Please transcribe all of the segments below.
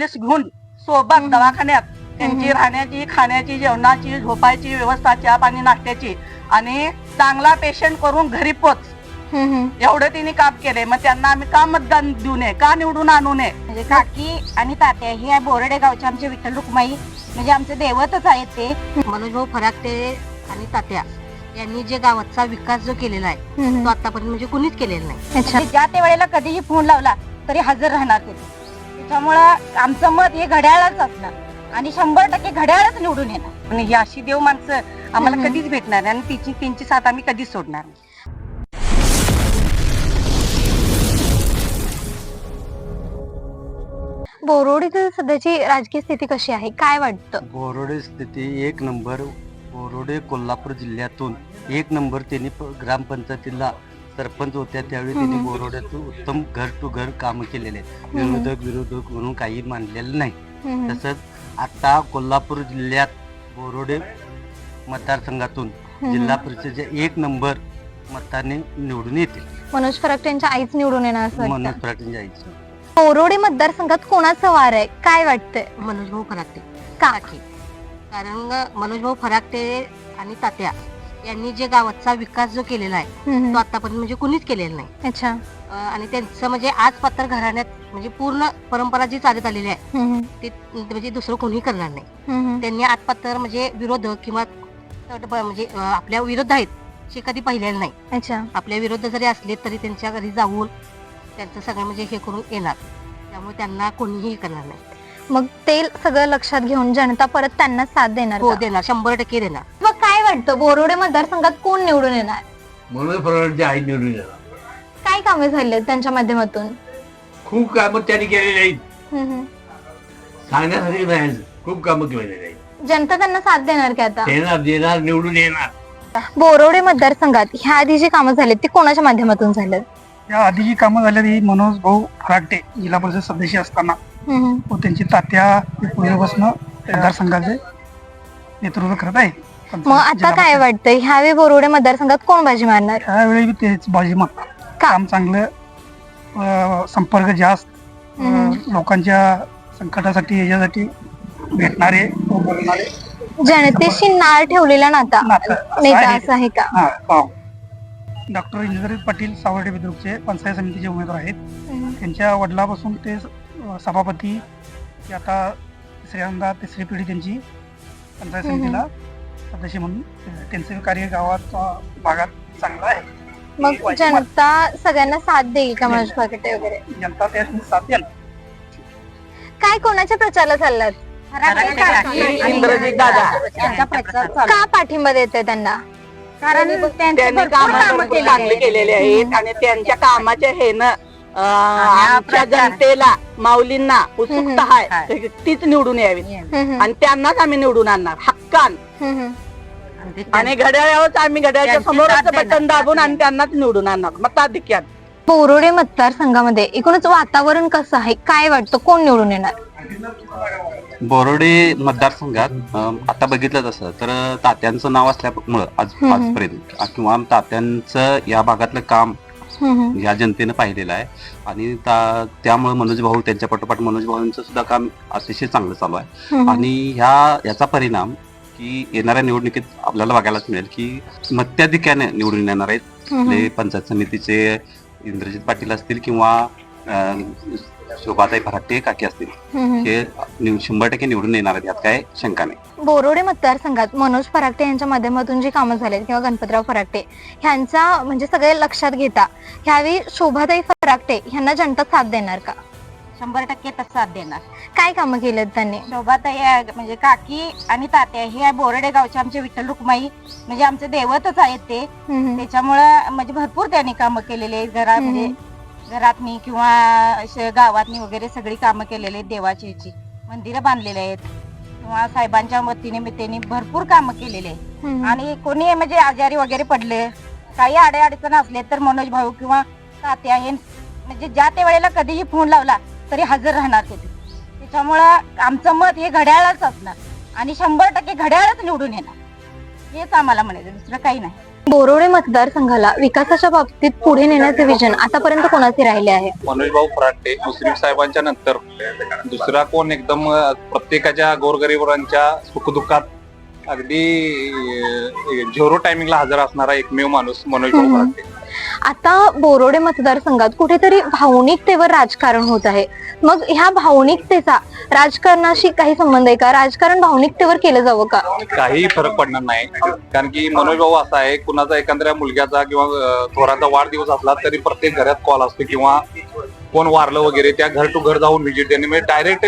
Police घेऊन सोबत दवाखान्यात. त्यांची राहण्याची खाण्याची जेवणाची झोपायची व्यवस्था चहा पाणी नाश्त्याची. आणि चांगला पेशंट करून घरी पोच. एवढं तिने काम केलंय. मग त्यांना आम्ही का मतदान देऊ नये? का निवडून आणू नये? म्हणजे काकी आणि तात्या हे बोरडे गावचे आमचे विठ्ठल रुक्माई म्हणजे आमचे दैवतच आहेत ते. मनोज भाऊ फराकटे आणि तात्या यांनी जे गावाचा विकास जो केलेला आहे तो. आतापर्यंत म्हणजे कुणीच केलेला नाही. म्हणजे ज्या त्या वेळेला कधीही फोन लावला तरी हजर राहणार ते. त्याच्यामुळं आमचं मत हे घड्याळच असणार. आणि शंभर टक्के घड्याळच निवडून येणार. आणि ही अशी देव माणसं आम्हाला. कधीच भेटणार आणि तिची त्यांची साथ आम्ही कधीच सोडणार नाही. बोरोडीतील सध्याची राजकीय स्थिती कशी आहे? काय वाटतं? बोरोडे स्थिती एक नंबर. बोरोडे कोल्हापूर जिल्ह्यातून एक नंबर त्यांनी प- ग्रामपंचायतीला सरपंच होत्या त्यावेळी त्यांनी. बोरोड्यातून उत्तम घर टू घर कामं केलेले आहेत. विरोधक विरोधक म्हणून काही मानलेलं नाही. तसंच आता कोल्हापूर जिल्ह्यात बोरोडे मतदारसंघातून. जिल्हा परिषदेच्या एक नंबर मताने निवडून येतील. मनोज फराक त्यांच्या आईच निवडून येणार असं वाटतं. मनोज फराटे आईचं. बोरोडे मतदारसंघात कोणाचं वार आहे? काय वाटतंय? मनोज भाऊ फराकटे का? काकी कारण मनोज भाऊ फराकटे आणि तात्या यांनी जे गावाचा विकास जो केलेला आहे तो. आतापर्यंत म्हणजे कुणीच केलेला नाही. अच्छा. अं, आणि त्यांचं म्हणजे आज पत्र घराण्यात म्हणजे पूर्ण परंपरा जी चालत आलेली आहे हम्म. ते म्हणजे दुसरं कोणी करणार नाही. हम्म. त्यांनी आज पत्र म्हणजे विरोधक किंवा तट- म्हणजे अं, आपल्या विरोध आहेत हे कधी पाहिलेलं नाही. अच्छा. आपल्या विरोध जरी असले तरी त्यांच्या घरी जाऊन त्यांचं सगळं म्हणजे हे करून येणार. त्यामुळे त्यांना कोणीही करणार नाही. मग ते सगळं लक्षात घेऊन जनता परत त्यांना साथ देणार हो का? देणार. शंभर टक्के देणार. वाटतं? बोरोडे मतदारसंघात कोण निवडून येणार? मनोज फरांची आई निवडून येणार. काय कामे झाली आहेत त्यांच्या माध्यमातून? खूप कामं त्यांनी केलेली आहेत. हम्म, हम्म. सांगण्यासाठी नाही खूप कामं केलेली आहेत. जनता त्यांना साथ देणार की आता? देणार देणार निवडून येणार. बोरोडे मतदारसंघात ह्या आधी जी कामं झालीत ती कोणाच्या माध्यमातून झालेत या आधी जी कामं झाली ही मनोज भाऊ फरागटे जिल्हा परिषद सदस्य असताना. हम्म, हम्म. व त्यांची तात्या हे पूर्वीपासून मतदारसंघाचे नेतृत्व करत आहे मग आता काय वाटतंय? ह्यावेळी बोरोडे मतदारसंघात कोण बाजी मारणार? त्यावेळी बी तेच बाजी मग काम चांगलं अं, संपर्क जास्त अं. लोकांच्या संकटासाठी याच्यासाठी भेटणारे बोलणारे. जनतेशी नाळ ठेवलेला नाता. नातं. असं नेता आहे. असं आहे का? हा पाव डॉक्टर इंद्रजित पाटील सावर्डे बुद्रुकचे पंचायत समितीचे उमेदवार आहेत. हम्म. त्यांच्या वडिलापासून ते अ, सभापती ते आता तिसऱ्यांदा तिसरी पिढी त्यांची पंचायत हम्म. समितीला सदस्य म्हणून त्यांचं कार्य गावात भागात चांगलं आहे. मग जनता सगळ्यांना साथ देईल का मनोज फराटे वगैरे? जनता त्या साथ द्याल काय कोणाच्या प्रचाराला चाललात? इंद्रजित दादा. त्यांचा प्रचार चालू का पाठिंबा देत आहे त्यांना? कारण त्यांनी काम चांगले केलेले आहेत आणि त्यांच्या कामाच्या हेनं आमच्या जनतेला माऊलींना उत्सुकता. आहे तर तीच निवडून यावी हम्म, आणि त्यांनाच आम्ही निवडून आणणार. हक्कान. हम्म. आणि घड्याळावरच आम्ही घड्याळच्या त्यांची समोरच साथ देणार. बटन दाबून आणि त्यांनाच निवडून आणणार. मताधिक्यात. बोरोडे मतदारसंघामध्ये एकूणच वातावरण कसं आहे? काय वाटतं? कोण निवडून येणार? बोरोडे मतदारसंघात आता बघितलं तसं तर तात्यांचं नाव असल्यामुळं आज. आजपर्यंत किंवा तात्यांचं या भागातलं काम हम्म, हम्म. या जनतेनं पाहिलेलं आहे. आणि त्यामुळे मनोज भाऊ त्यांच्या पाठोपाठ मनोज भाऊंचं सुद्धा काम अतिशय चांगलं चालू आहे. आणि ह्या याचा परिणाम की येणाऱ्या निवडणुकीत आपल्याला बघायलाच मिळेल की मत्याधिक्याने निवडून येणार आहेत. पंचायत समितीचे इंद्रजित पाटील असतील किंवा शोभाताई फराटे काकी असतील. हम्म. हे निव- शंभर टक्के निवडून येणार आहेत. यात काय शंका नाही. बोरोडे मतदारसंघात मनोज फराकटे यांच्या माध्यमातून जी कामं झालेत किंवा गणपतराव फराकटे ह्यांचा म्हणजे सगळे लक्षात घेता ह्यावेळी शोभाताई फराकटे ह्यांना जनता साथ देणार का? शंभर टक्के तसं साथ देणार. काय कामं केलेत त्यांनी? शोभाताई आहे, म्हणजे काकी आणि तात्या हे बोरडे गावचे आमचे विठ्ठल रुक्माई म्हणजे आमचे दैवतच आहेत ते. हम्म, त्याच्यामुळं म्हणजे भरपूर त्यांनी कामं केलेली आहेत. घरा हम्म. घरातनी किंवा अशे गावातनी वगैरे सगळी कामं केलेली आहेत देवाची ह्याची मंदिरं बांधलेली आहेत. किंवा साहेबांच्या वतीने मी त्यांनी भरपूर कामं केलेली आहेत. आणि कोणी म्हणजे आजारी वगैरे पडले काही आडे अडचण असले तर मनोज भाऊ किंवा तात्या हे म्हणजे ज्या त्या वेळेला कधीही फोन लावला तरी हजर राहणार ते त्याच्यामुळं आमचं मत हे घड्याळच असणार. आणि शंभर टक्के घड्याळच निवडून येणार. हेच आम्हाला म्हणायचं. दुसरं काही नाही. बोरोडे मतदारसंघाला विकासाच्या बाबतीत पुढे नेण्याचे विजन आतापर्यंत कोणाचे राहिले आहे? मनोज भाऊ फराटे मुश्रीफ साहेबांच्या नंतर. दुसरा कोण एकदम प्रत्येकाच्या गोरगरिबांच्या सुखदुःखात अगदी झिरो टायमिंगला हजर असणारा एकमेव माणूस मनोज भाऊ. फराटे. आता बोरोडे मतदारसंघात कुठेतरी भावनिकतेवर राजकारण होत आहे. मग ह्या भावनिकतेचा राजकारणाशी काही संबंध आहे का? राजकारण भावनिकतेवर केलं जावं का? काही फरक पडणार नाही. कारण की मनोज भाऊ असा आहे कुणाचा एखाद्या मुलग्याचा किंवा थोराचा वाढदिवस असला तरी प्रत्येक घरात कॉल असतो किंवा कोण वारलं वगैरे त्या घर टू घर जाऊन व्हिजिट देणे. म्हणजे डायरेक्ट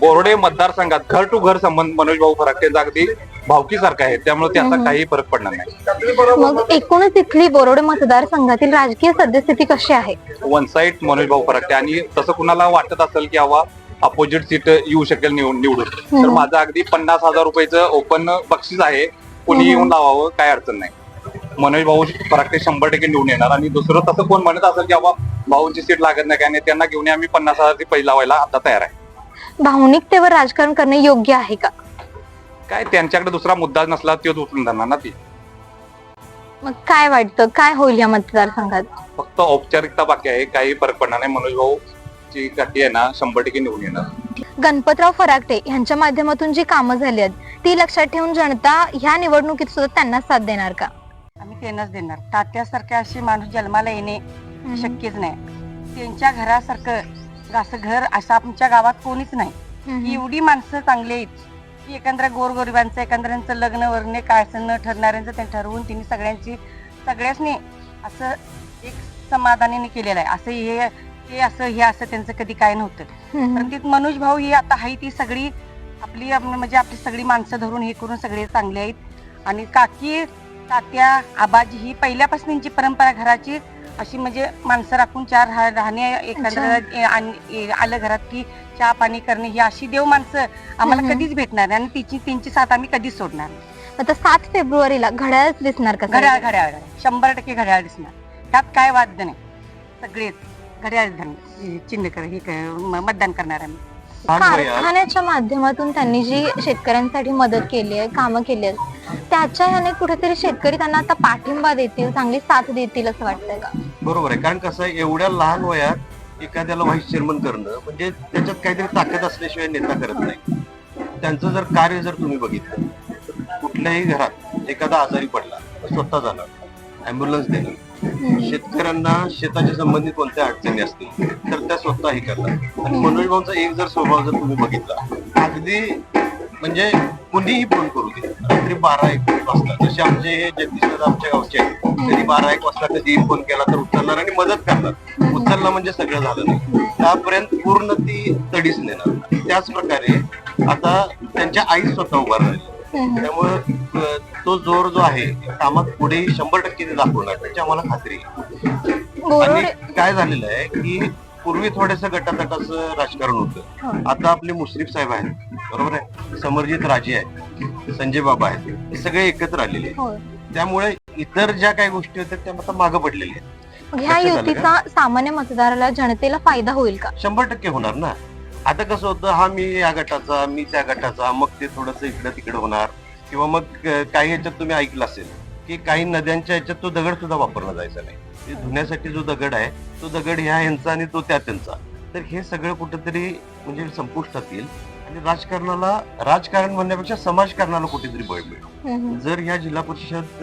बोर्डे मतदारसंघात घर टू घर संबंध मनोज भाऊ फराटे अगदी भावकीसारखा आहे. त्यामुळे त्याचा. काही फरक पडणार नाही. मग एकूणच इथली बोरोडे मतदारसंघातील राजकीय सद्यस्थिती कशी आहे? वन साईड मनोज भाऊ फराटे आणि तसं कुणाला वाटत असेल की हवा अपोजिट सीट येऊ शकेल निवडून. तर. माझं अगदी पन्नास हजार रुपयाचं ओपन बक्षीस आहे. कोणी. येऊन लावावं काय अडचण नाही. मनोज भाऊ फराटे शंभर टक्के निवडून येणार. आणि दुसरं तसं कोण म्हणत असेल की बाबा भाऊंची सीट लागत नाही काय नाही त्यांना घेऊन आम्ही पन्नास हजारची पैसे लावायला आता तयार आहे. भावनिकतेवर राजकारण करणे योग्य आहे का? काय त्यांच्याकडे दुसरा मुद्दा नसला तो उचलून धरणार ना ती. मग काय वाटतं? काय होईल या मतदारसंघात? फक्त औपचारिकता बाकी आहे काही फरक पडणार नाही. मनोज भाऊ ची गाठी आहे ना शंभर टक्के निवडून येणार. गणपतराव फराकटे यांच्या माध्यमातून जी कामं झाली आहेत ती लक्षात ठेवून जनता ह्या निवडणुकीत सुद्धा त्यांना साथ देणार का? त्यांनाच देणार. तात्यासारखे असे माणूस जन्माला येणे शक्यच नाही. त्यांच्या घरासारखं असं घर असं आमच्या गावात कोणीच नाही. एवढी माणसं चांगली आहेत की एकंदर गोरगरिबांचं एकंदरांचं लग्न वरणे काय असं न ठरणाऱ्यांचं ते ठरवून त्यांनी सगळ्यांची सगळ्यासनी असं एक समाधानाने केलेलं आहे. असं हे हे असं हे असं त्यांचं कधी काय नव्हतं. ती मनोज भाऊ ही आता आहे ती सगळी आपली म्हणजे आपली सगळी माणसं धरून हे करून सगळे चांगले आहेत. आणि काकी तात्या आबाजी ही पहिल्यापासून त्यांची परंपरा घराची अशी म्हणजे माणसं राखून चार राह- राहणे एकंदर ए- आण- ए- आलं घरात की चहा पाणी करणे ही अशी देव माणसं आम्हाला हम्म. कधीच भेटणार नाही आणि तिची त्यांची साथ आम्ही कधीच सोडणार नाही. आता सात फेब्रुवारीला घड्याळच दिसणार का घड्याळ सगळीकडे? घड्याळ घड्याळ. शंभर टक्के घड्याळ दिसणार त्यात काय वाद्य नाही सगळेच घड्याळ धन चिन्ह कर हे म- मतदान करणार आम्ही कारखान्याच्या माध्यमातून त्यांनी जी शेतकऱ्यांसाठी मदत केली आहे कामं केली आहेत त्याच्या ह्याने कुठेतरी शेतकरी त्यांना आता पाठिंबा देतील चांगली साथ देतील असं वाटतंय का? बरोबर आहे. कारण कसं आहे एवढ्या लहान वयात एखाद्याला व्हाईस चेअरमन करणं म्हणजे त्याच्यात काहीतरी ताकद असल्याशिवाय नेता करत नाही. त्यांचं जर कार्य जर तुम्ही बघितलं कुठल्याही घरात एखादा आजारी पडला तर स्वतः जाणार अँब्युलन्स देणं शेतकऱ्यांना शेताच्या संबंधित कोणत्या अडचणी असतील तर त्या स्वतः हे करतात आणि मनोज भाऊंचा एक जर स्वभाव जर तुम्ही बघितला अगदी म्हणजे कुणीही फोन करू दे. रात्री बारा एक वाजता. जसे आमचे हे जगदीश आमच्या गावचे आहेत. कधी बारा एक वाजता कधी फोन केला तर उचलणार आणि मदत करणार. उचलला म्हणजे सगळं झालं नाही. त्यापर्यंत पूर्ण ती तडीच नेणार. त्याच प्रकारे आता त्यांच्या आई स्वतः उभा राहिली. त्यामुळे तो जोर जो आहे कामात पुढेही शंभर टक्के ते दाखवणार. त्याची आम्हाला खात्री आहे. आणि काय झालेलं आहे की पूर्वी थोडस गटातटाचं राजकारण होतं. आता आपले मुश्रीफ साहेब आहेत बरोबर आहे? समरजित राजे आहेत संजय बाबा आहेत हे सगळे एकत्र आलेले आहेत. त्यामुळे इतर ज्या काही गोष्टी होत्या त्या आता मागं पडलेल्या आहेत. ह्या युतीचा सामान्य मतदाराला जनतेला फायदा होईल का? शंभर टक्के होणार ना. आता कसं होतं हा मी या गटाचा मी त्या गटाचा मग ते थोडस इकडं तिकडं होणार. किंवा मग काही याच्यात तुम्ही ऐकलं असेल. की काही नद्यांच्या याच्यात तो दगड सुद्धा वापरला जायचा नाही धुण्यासाठी जो दगड आहे तो दगड ह्या यांचा आणि तो त्या त्यांचा तर हे सगळं कुठेतरी म्हणजे संपुष्टात येईल आणि राजकारणाला राजकारण म्हणण्यापेक्षा समाजकारणाला कुठेतरी बळ मिळेल. जर ह्या जिल्हा परिषद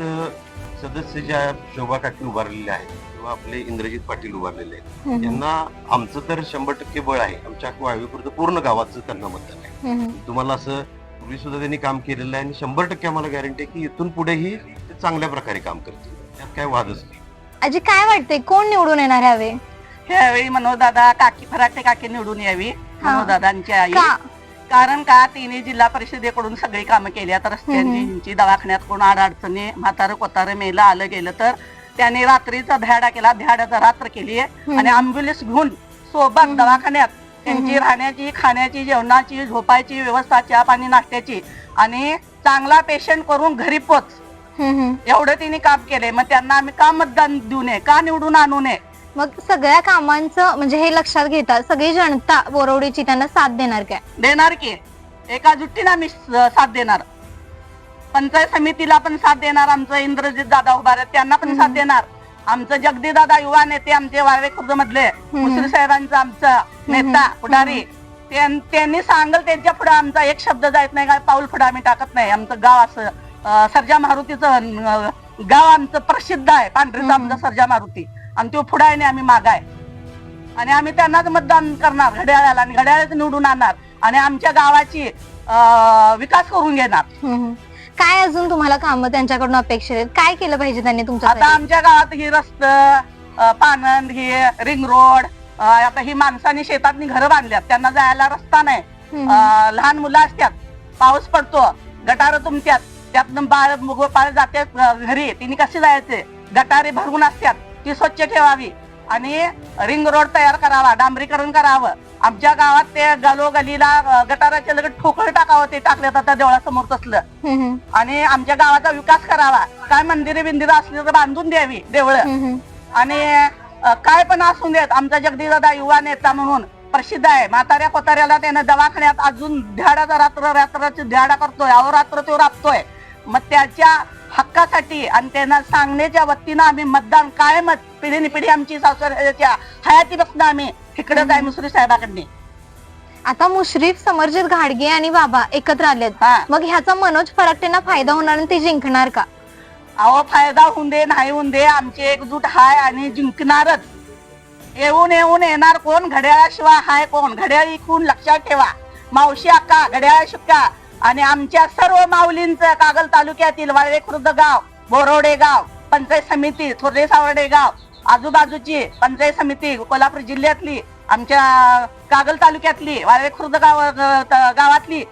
सदस्य ज्या शोभा काकी उभारलेल्या आहेत किंवा आपले इंद्रजित पाटील उभारलेले आहेत हम्म. यांना आमचं तर शंभर टक्के बळ आहे आमच्या वाळवीपुरत पूर्ण गावाचं त्यांना मतदान आहे. तुम्हाला असं पूर्वी सुद्धा त्यांनी काम केलेलं आहे आणि शंभर टक्के आम्हाला गॅरंटी आहे की इथून पुढेही चांगल्या प्रकारे काम करतील त्यात काय वादच नाही. आजी काय वाटतंय? कोण निवडून येणार यावे ह्यावेळी मनोदादा काकी फराटे काकी निवडून यावी. मनोदादांची आई. का? कारण का तिने जिल्हा परिषदेकडून सगळी कामं केली? आता रस्त्यांची दवाखान्यात कोण अडचणी म्हातारं कोतारं मेलं आलं गेलं तर? त्याने रात्रीचा भ्याडा केला. भ्याडाचा रात्र केली आणि अँब्युलन्स घेऊन सोबत दवाखान्यात. त्यांची राहण्याची खाण्याची जेवणाची झोपायची व्यवस्था चहा पाणी नाश्त्याची. आणि चांगला पेशंट करून घरी पोच. एवढं तिने काम केलंय. मग त्यांना आम्ही का मतदान देऊ नये? का निवडून आणू नये? मग सगळ्या कामांचं म्हणजे हे लक्षात घेता सगळी जनता बोरवडीची त्यांना साथ देणार काय? देणार की? एका जुट्टीनं आम्ही साथ देणार. पंचायत समितीला पण साथ देणार. आमचं इंद्रजित दादा उभारे त्यांना पण साथ देणार. आमचं जगदी दादा युवा नेते आमचे वाळवे खुर्द मधले मुसरी साहेबांचं आमचं नेता पुढारी. त्यां- त्यांनी सांगल त्यांच्या पुढे आमचा एक शब्द जायत नाही काय पाऊल पुढे आम्ही टाकत नाही. आमचं गाव असं. सर्जा मारुतीचं गाव आमचं प्रसिद्ध आहे. पांढरीचं आमचं सर्जा मारुती. आणि तो पुढे आहे आम्ही मागाय. आणि आम्ही त्यांनाच मतदान करणार घड्याळाला. आणि घड्याळच निवडून आणणार. आणि आमच्या गावाची विकास करून घेणार. काय अजून तुम्हाला कामं त्यांच्याकडून अपेक्षित आहेत? काय केलं पाहिजे त्यांनी आता तुमच्या आमच्या गावात ही रस्त पानंद ही रिंग रोड आता ही माणसांनी शेतातनी घरं बांधल्यात. त्यांना जायला रस्ता नाही. लहान मुलं असतात. पाऊस पडतो. गटार तुमच्यात त्यातनं बाळ मुग पाळ जाते घरी. तिने कसे जायचे? गटारे भरून असतात. ती स्वच्छ ठेवावी. आणि रिंग रोड तयार करावा डांबरीकरण करावं. आमच्या गावात ते गलो गलीला अं, गटाराच्या लगत ठोकळ टाकावं ते टाकल्यात आता देवळासमोर तसलं. आणि आमच्या गावाचा विकास करावा. काय मंदिरे बिंदिरं असली तर बांधून द्यावी देवळं. आणि काय पण असू देत आमचा जगदीदादा युवा नेता म्हणून प्रसिद्ध आहे. म्हाताऱ्या कोताऱ्याला त्यानं दवाखान्यात अजून ध्याडाचा रात्र रात्राची ध्याडा करतोय. अहोरात्र तो राबतोय. मग त्याच्या हक्कासाठी आणि त्यांना सांगण्याच्या वतीनं आम्ही मतदान कायमच पिढीने पिढी आमची सासऱ्याच्या हयातीपासून आम्ही इकडेच आहे मुसरी साहेबाकडे आता मुश्रीफ समर्जित घाडगे आणि बाबा एकत्र आलेत. हा. मग ह्याचा मनोज फराकटेंना फायदा होणार आणि ते जिंकणार का? अहो फायदा होऊन दे नाही होऊन दे आमची एकजूट हाय आणि जिंकणारच. येऊन येऊन येणार कोण? घड्याळाशिवाय हाय कोण? घड्याळ इकून लक्षात ठेवा. मावशी अक्का घड्याळ शिक्का. आणि आमच्या सर्व माऊलींचं कागल तालुक्यातील वाळवे खुर्द गाव बोरोडे गाव पंचायत समिती थोरले सावर्डे गाव आजूबाजूची पंचायत समिती कोल्हापूर जिल्ह्यातली आमच्या कागल तालुक्यातली वाळवे खुर्द गाव गावातली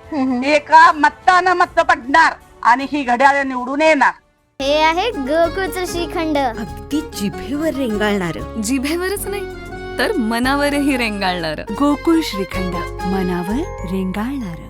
एका मत्तानं मत पडणार आणि ही घड्याळ निवडून येणार. हे आहे गोकुळचं श्रीखंड. अगदी जिभेवर रेंगाळणार. जिभेवरच नाही तर मनावरही रेंगाळणार. गोकुळ श्रीखंड मनावर रेंगाळणार.